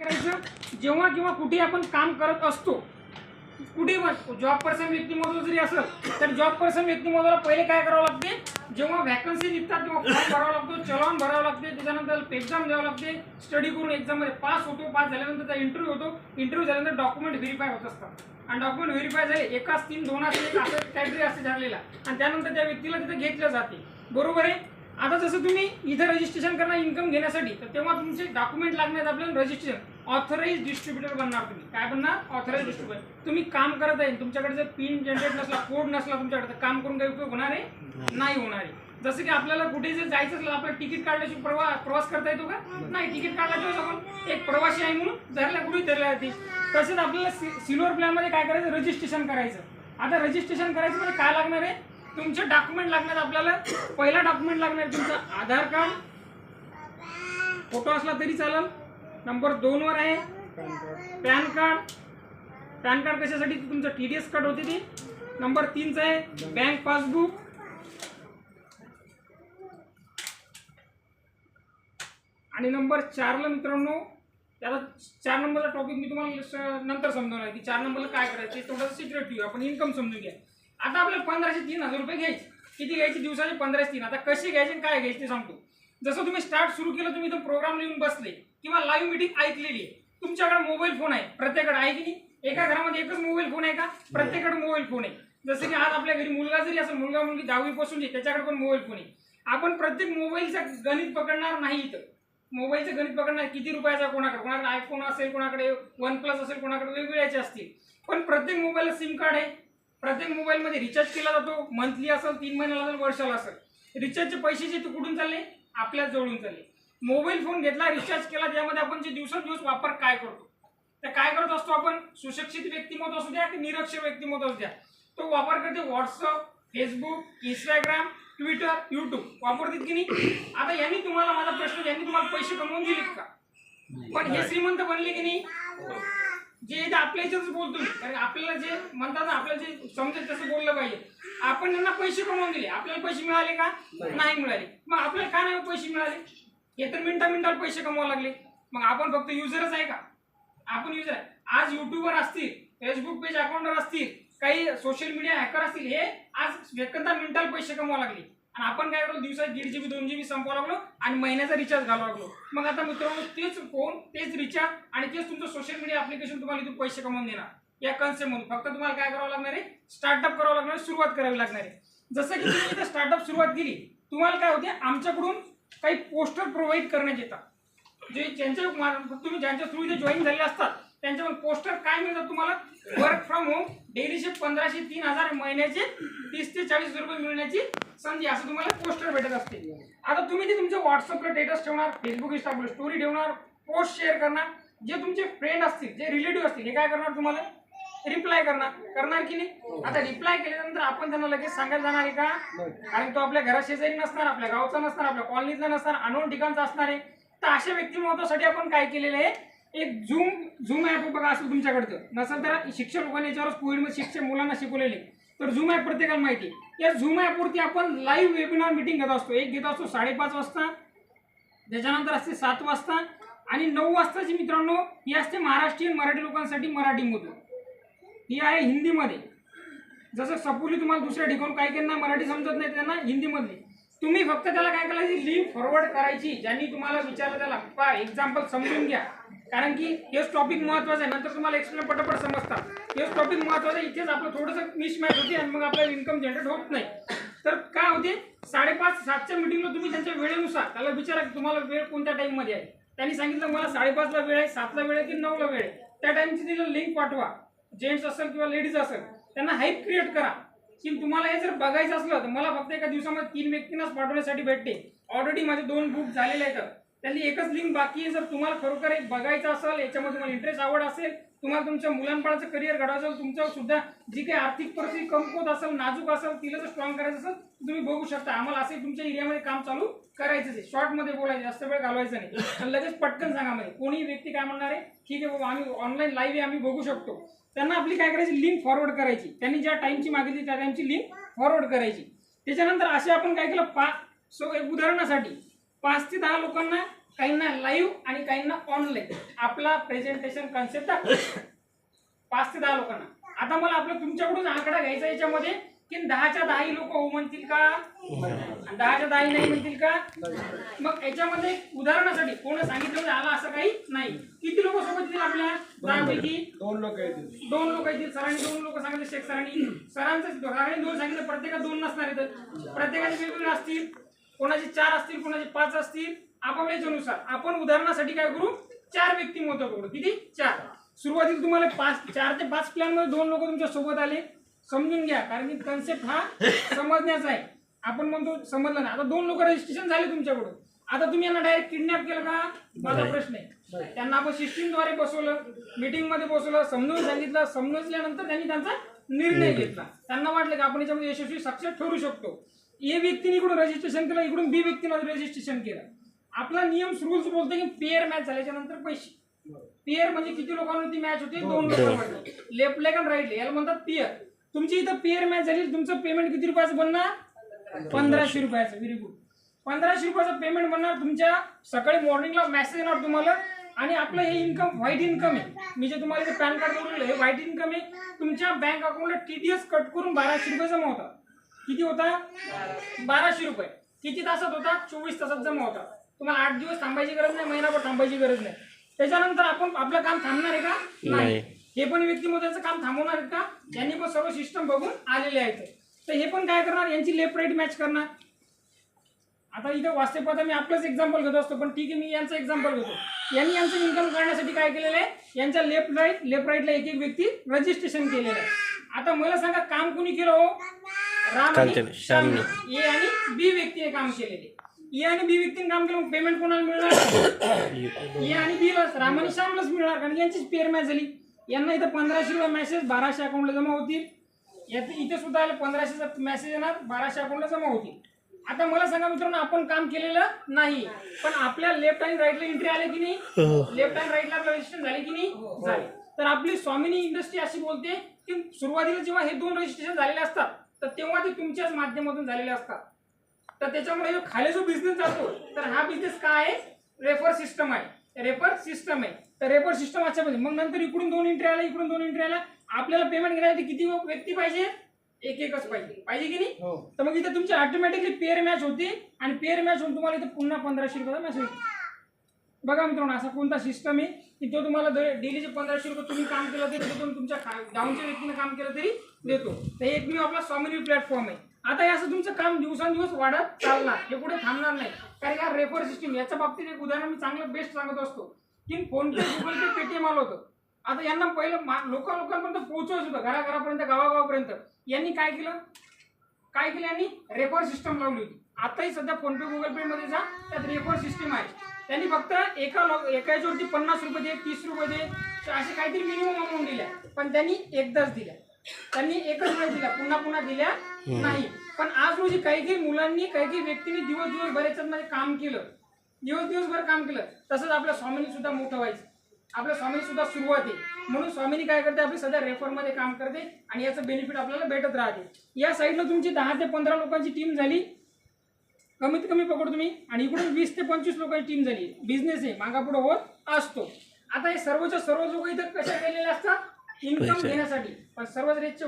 करायचं? जेव्हा किंवा कुठे आपण काम करत असतो कुठे पण जॉब पर्सन व्यक्तिमत्व जरी असेल तर जॉब पर्सन व्यक्तिमत्वाला पहिले काय करावं लागते? जेव्हा व्हॅकन्सी निघतात तेव्हा फॉर्म भरावा लागतो चलन भरावं लागते त्याच्यानंतर एक्झाम द्यावं लागते. स्टडी करून एक्झाममध्ये पास होतो पास झाल्यानंतर त्याचा इंटरव्ह्यू होतो. इंटरव्ह्यू झाल्यानंतर डॉक्युमेंट व्हेरीफाय होत असतात आणि डॉक्युमेंट व्हेरीफाय झाले एकाच तीन दोन एक असं काहीतरी असं झालेला. आणि त्यानंतर त्या व्यक्तीला तिथे घेतलं जाते. बरोबर आहे? आता जसं तुम्ही इथं रजिस्ट्रेशन करणार इन्कम घेण्यासाठी तर तेव्हा तुमचे डॉक्युमेंट लागण्यात आपल्याला रजिस्ट्रेशन ऑथराईज डिस्ट्रीब्युटर बनणार तुम्ही. काय बनणार? ऑथराईज डिस्ट्रीब्युटर तुम्ही काम करत आहे तुमच्याकडे जर पिन जनरेट नसला कोड नसला तुमच्याकडे तर काम करून काही उपयोग होणार आहे? नाही. होणार आहे. जसं की आपल्याला कुठे जर जायचं असलं आपल्याला तिकीट काढल्याची प्रवास प्रवास करता येतो का? नाही. तिकीट काढल्याशिवाय आपण एक प्रवासी आहे म्हणून धरल्या कुठे धरल्या जाते? तसेच आपल्याला सिल्वर प्लॅनमध्ये काय करायचं? रजिस्ट्रेशन करायचं. आता रजिस्ट्रेशन करायचं म्हणजे काय लागणार आहे? तुमचे डॉक्युमेंट लागणार आपल्याला. पहिला डॉक्युमेंट लागणार तुमचं आधार कार्ड. फोटो असला तरी चालेल. नंबर दोन वर आहे. पॅन कार्ड पॅन कार्ड कशासाठी? तुमचं टी डी एस कार्ड होते ते. नंबर तीनचं आहे. बँक पासबुक आणि नंबर चारला मित्रांनो त्याला चार नंबरचा टॉपिक मी तुम्हाला नंतर समजवणार की चार नंबरला काय करायचं ते थोडंसं सिक्रेट ठेवू आपण इन्कम समजून घ्या. आता आपल्याला पंधराशे तीन हजार रुपये घ्यायचे. किती घ्यायचे? दिवसाचे पंधराशे तीन. आता कसे घ्यायचे आणि काय घ्यायचे ते सांगतो. जसं तुम्ही स्टार्ट सुरू केलं तुम्ही तो प्रोग्राम लिहून बसले किंवा लाईव्ह मीटिंग ऐकलेली आहे. तुमच्याकडे मोबाईल फोन आहे. प्रत्येकाकडे आहे की नाही? एका घरामध्ये एकच मोबाईल फोन आहे का? प्रत्येकाकडे मोबाईल फोन आहे. जसं की आज आपल्या घरी मुलगा जरी असेल मुलगा मुलगी दहावी पासून जे त्याच्याकडे पण मोबाईल फोन आहे. आपण प्रत्येक मोबाईलचं गणित पकडणार नाही इथं. मोबाईलचं गणित पकडणार किती रुपयाचा कोणाकडे? कोणाकडे आयफोन असेल कोणाकडे वन प्लस असेल कोणाकडे वेगवेगळ्याचे असतील. पण प्रत्येक मोबाईलला सिम कार्ड आहे. प्रत्येक मोबाईलमध्ये रिचार्ज केला जातो मंथली असेल तीन महिन्याला असेल वर्षाला असेल. रिचार्जचे पैसे जे ते कुठून चालले? आपल्याच जवळून चालले. मोबाईल फोन घेतला रिचार्ज केला त्यामध्ये आपण जे दिवसेंदिवस वापर काय करतो? तर काय करत असतो आपण? सुशिक्षित व्यक्तिमत्व असू द्या की निरक्षर व्यक्तिमत्व असू द्या. तो वापर करते WhatsApp Facebook Instagram Twitter YouTube वापरतात की नाही? आता यांनी तुम्हाला माझा प्रश्न यांनी तुम्हाला पैसे कमवून दिलेत का? पण हे श्रीमंत बनले की नाही? जे इथे आपल्या याच्यातच बोलतो मी कारण आपल्याला जे म्हणतात ना आपल्याला जे समजेल तसं बोललं पाहिजे. आपण त्यांना पैसे कमवून दिले. आपल्याला पैसे मिळाले का? नाही. मिळाले. मग आपल्याला का नाही पैसे मिळाले? हे तर मिनिटा मिनिटाला पैसे कमवावे लागले. मग आपण फक्त युजरच आहे का? आपण युजर आहे. आज युट्यूबवर असतील फेसबुक पेज अकाउंटवर असतील काही सोशल मीडिया हॅकर असतील हे आज एखादा मिनिटाला पैसे कमवावं लागले. आणि आपण काय करतो दिवसात दीड जीबी दोन जीबी संपवा लागलो आणि महिन्याचा रिचार्ज घालावा लागलो. मग आता मित्रांनो तेच फोन तेच रिचार्ज आणि तेच तुमचं सोशल मीडिया ऍप्लिकेशन तुम्हाला इथून पैसे कमवून देणार. या कन्सेप्ट फक्त तुम्हाला काय करावं लागणार आहे? स्टार्टअप करावं लागणार सुरुवात करावी लागणार आहे. जसं की तुम्ही इथं स्टार्टअप सुरुवात केली तुम्हाला काय होते आमच्याकडून काही पोस्टर प्रोव्हाइड करण्यात येतात. जे ज्यांच्या तुम्ही ज्यांच्या थ्रू इथे जॉईन झाले असतात त्यांच्यावर पोस्टर काय मिळतात तुम्हाला? वर्क फ्रॉम होम डेलीचे पंधराशे तीन हजार महिन्याचे तीस ते चाळीस रुपये मिळण्याची संधी असं तुम्हाला पोस्टर भेटत असते. आता तुम्ही ते तुमच्या व्हॉट्सअपला स्टेटस ठेवणार फेसबुक इंस्टाग्राम स्टोरी ठेवणार पोस्ट शेअर करणार. जे तुमचे फ्रेंड असतील जे रिलेटिव्ह असतील हे काय करणार तुम्हाला? रिप्लाय करणार. करणार की नाही? आता रिप्लाय केल्यानंतर आपण त्यांना लगेच सांगायला जाणार आहे का? कारण तो आपल्या घरा शेजारी नसणार आपल्या गावचा नसणार आपल्या कॉलनीतला नसणार अनोन ठिकाणचा असणार आहे. तर अशा व्यक्तिमत्वासाठी आपण काय केलेलं आहे? एक झूम झूम ॲप बघा असेल तुमच्याकडचं. नसेल तर शिक्षक लोकांनी याच्यावर कोविडमध्ये शिक्षक मुलांना शिकवलेले. तर झूम ॲप प्रत्येकाला माहिती. आहे या झूम ॲपवरती आपण लाईव्ह वेबिनार मिटिंग घेत असतो. एक घेत असतो साडेपाच वाजता त्याच्यानंतर असते सात वाजता आणि नऊ वाजताची मित्रांनो ही असते महाराष्ट्रीयन मराठी लोकांसाठी मराठीमधून ही आहे हिंदीमध्ये. जसं सपोली तुम्हाला दुसऱ्या ठिकाण काही काहींना मराठी समजत नाही त्यांना हिंदीमधली. तुम्ही फक्त त्याला काय करायची? लिंक फॉरवर्ड करायची. ज्यांनी तुम्हाला विचारलं त्याला एक्झाम्पल समजून घ्या. कारण की हेच टॉपिक महत्वाचं आहे. नंतर तुम्हाला एक्सप्लेन पटापट समजतात. हेच टॉपिक महत्वाचं आहे. इथेच आपलं थोडंसं मिसमॅच होते आणि मग आपल्याला इन्कम जनरेट होत नाही. तर काय होते? साडेपाच सातच्या मिटिंगला तुम्ही त्यांच्या वेळेनुसार त्याला विचारा की तुम्हाला वेळ कोणत्या टाईममध्ये आहे. त्यांनी सांगितलं मला साडेपाचला वेळ आहे सातला वेळ आहे की नऊला वेळ आहे? त्या टाईमची तिला लिंक पाठवा. जेंट्स असेल किंवा लेडीज असेल त्यांना हाईप क्रिएट करा. की तुम्हाला हे जर बघायचं असलं तर मला फक्त एका दिवसामध्ये तीन व्यक्तींनाच पाठवण्यासाठी भेटते. ऑलरेडी माझे दोन बुक झालेले आहेत. त्यांनी एकच लिंक बाकी आहे. जर तुम्हाला खरोखर एक बघायचं असेल याच्यामध्ये तुम्हाला इंटरेस्ट आवड असेल तुम्हाला तुमच्या मुलांपणाचं करिअर घडवायचं असेल तुमचं सुद्धा जी काही आर्थिक परिस्थिती कमकुवत असेल नाजूक असेल तिला जर स्ट्रॉंग करायचं असेल तुम्ही बघू शकता. आम्हाला असे तुमच्या एरियामध्ये काम चालू करायचं आहे. शॉर्टमध्ये बोलायचं जास्त वेळ घालवायचा नाही. लगेच पटकन सांगा मध्ये कोणी व्यक्ती काय म्हणणार आहे? ठीक आहे बाबा आम्ही ऑनलाईन लाईव्ह आम्ही बघू शकतो. त्यांना आपली काय करायची? लिंक फॉरवर्ड करायची. त्यांनी ज्या टाईमची मागितली त्या टाईमची लिंक फॉरवर्ड करायची. त्याच्यानंतर असे आपण काय केलं? पा सो एक उदाहरणासाठी पाच ते दहा लोकांना काहींना लाईव्ह आणि काहींना ऑनलाईन आपला प्रेझेंटेशन कन्सेप्ट पाच ते दहा लोकांना. आता मला आपलं तुमच्याकडून आकडा घ्यायचा याच्यामध्ये की दहाच्या दहाही लोक हो म्हणतील का? दहाच्या दहाही नाही म्हणतील का? मग याच्यामध्ये उदाहरणासाठी कोण सांगितलं आला असं काही नाही. किती लोक सोबत येतील आपल्या? दहापैकी? दोन लोक येतील. दोन लोक येतील. सरांनी दोन लोक सांगितले शेख सरांनी. सरांचं सरांनी दोन सांगितलं प्रत्येकात दोन नसणार आहेत प्रत्येकाचे वेगवेगळे असतील. कोणाचे चार असतील कोणाचे पाच असतील आपापल्या याच्यानुसार आपण उदाहरणासाठी काय करू? चार व्यक्ती महत्त्व करू. किती? चार. सुरुवातीला तुम्हाला पाच चार ते पाच प्लॅनमध्ये दोन लोक तुमच्यासोबत आले. समजून घ्या कारण की कन्सेप्ट हा समजण्याचा आहे. आपण म्हणतो समजलं ना आता दोन लोक रजिस्ट्रेशन झाले तुमच्याकडून. आता तुम्ही यांना डायरेक्ट किडनॅप केलं का? माझा प्रश्न आहे. त्यांना आपण सिस्टीमद्वारे बसवलं मीटिंगमध्ये बसवलं समजून सांगितलं. समजल्यानंतर त्यांनी त्यांचा निर्णय घेतला. त्यांना वाटलं की आपण याच्यामध्ये यशस्वी सक्सेस ठरू शकतो. ए व्यक्तीने इकडून रजिस्ट्रेशन केलं इकडून बी व्यक्तीनं रजिस्ट्रेशन केलं. आपला नियम रूल्स बोलतो की पेअर मॅच झाल्याच्यानंतर पैसे. पेअर म्हणजे किती लोकांवरती मॅच होते? दोन लेफ्ट लेग आणि राईट लेग याला म्हणतात पेअर तुमची इथं पेअर मॅच झाली तुमचं पेमेंट किती रुपयाचं बनणार? पंधराशे रुपयाचं. व्हेरी गुड पंधराशे रुपयाचं पेमेंट बनणार तुमच्या सकाळी मॉर्निंगला मेसेज येणार तुम्हाला. आणि आपलं हे इन्कम व्हाईट इन्कम आहे. मी जे तुम्हाला पॅन कार्ड करून हे व्हाईट इन्कम आहे. तुमच्या बँक अकाउंटला टीडीएस कट करून बाराशे रुपये जमा होतात. किती होता? बाराशे रुपये. किती तासात होता? चोवीस तासात जमा होता. तुम्हाला आठ दिवस थांबायची गरज नाही महिनाभर थांबायची गरज नाही. त्याच्यानंतर आपण आपलं काम थांबणार आहे का? नाही. हे पण व्यक्तिमत्वाचं काम थांबवणार आहेत का? यांनी पण सर्व सिस्टम बघून आलेले आहेत. तर हे पण काय करणार? यांची लेफ्ट राईट मॅच करणार. आता इथं पाहता मी आपलंच एक्झाम्पल घेतो असतो पण ठीक आहे मी यांचं एक्झाम्पल घेतो. यांनी यांचं इन्कम काढण्यासाठी काय केलेलं आहे? यांच्या लेफ्ट राईट लेफ्ट राईटला एक एक व्यक्ती रजिस्ट्रेशन केलेलं आहे. आता मला सांगा काम कोणी केलं हो? राम आणि कांचन. ए आणि बी व्यक्तीने काम केलेले. ए आणि बी व्यक्तीने काम केलं पेमेंट कोणाला मिळणार? ए आणि बी लाच राम आणि श्यामलाच मिळणार कारण यांचीच पेअर मॅच झाली. यांना इथं पंधराशे रुपये मेसेज बाराशे अकाउंटला जमा होतील. यात इथे सुद्धा आले पंधराशेचा मेसेज येणार बाराशे अकाउंटला जमा होतील. आता मला सांगा मित्रांनो आपण काम केलेलं नाही पण आपल्या लेफ्ट आणि राईटला एंट्री आले की नाही? लेफ्ट आणि राईटला आपलं रजिस्ट्रेशन झाले की नाही? झाले. तर आपली स्वामिनी इंडस्ट्री अशी बोलते की सुरुवातीला जेव्हा हे दोन रजिस्ट्रेशन झालेले असतात तर तेव्हा ते तुमच्याच माध्यमातून झालेले असतात. तर त्याच्यामुळे जो खाली जो बिझनेस जातो तर हा बिझनेस काय आहे? रेफर सिस्टम आहे. रेफर सिस्टम आहे. तर रेफर सिस्टम अच्छा पाहिजे मग नंतर इकडून दोन एंट्री आल्या इकडून दोन एंट्री आल्या. आपल्याला पेमेंट घेण्यासाठी किती व्यक्ती पाहिजे? एक एकच पाहिजे. पाहिजे की नाही? हो. तर मग इथे तुमची ऑटोमॅटिकली पेअर मॅच होते आणि पेअर मॅच होऊन तुम्हाला इथे पुन्हा पंधराशे रुपयाचा मॅसेज बघा मित्रांनो असा कोणता सिस्टम आहे की तो तुम्हाला डेलीचे पंधराशे रुपये तुम्ही काम केलं तरी देतो तुमच्या डाऊनच्या व्यक्तीने काम केलं तरी देतो. तर हे एकमेव आपला स्वामिनी प्लॅटफॉर्म आहे. आता हे असं तुमचं काम दिवसांदिवस वाढत चालणार हे कुठे थांबणार नाही. कारण का रेफर सिस्टीम याच्या बाबतीत एक उदाहरण मी चांगलं बेस्ट सांगत असतो. की PhonePe Google Pay Paytm आलं होतं. आता यांना पहिलं लोक लोकांपर्यंत पोहोचवायचं होतं घराघरापर्यंत गावागावापर्यंत. यांनी काय केलं? काय केलं यांनी? रेफर सिस्टम लावली होती. आताही सध्या फोन पे गुगल पे मध्ये जा त्यात रेफर सिस्टीम आहे. त्यांनी फक्त एका लॉग एका याच्यावरती पन्नास रुपये दे तीस रुपये दे तर असे काहीतरी मिनिमम अमाऊंट दिल्या. पण त्यांनी एकदाच दिल्या. त्यांनी एकच वेळ दिल्या पुन्हा पुन्हा दिल्या नाही. पण आज रोजी काही काही मुलांनी काही काही व्यक्तींनी दिवस दिवस भर याच्यामध्ये काम केलं. दिवस दिवसभर काम केलं. तसंच आपल्या स्वामींनी सुद्धा मोठं व्हायचं. आपल्या स्वामींनी सुद्धा सुरुवात आहे. म्हणून स्वामीनी काय करते आपली सध्या रेफरमध्ये काम करते आणि याचं बेनिफिट आपल्याला भेटत राहते. या साईडला तुमची दहा ते पंधरा लोकांची टीम झाली. कमीत कमी पकडतो तुम्ही. आणि इकडून वीस ते पंचवीस लोकांची टीम झाली. बिझनेस आहे. मागापुढे होत असतो. आता हे सर्वच्या सर्व लोक इथं कशा गेलेले असतात? इन्कम. घेण्यासाठी. पण सर्वच रेटचे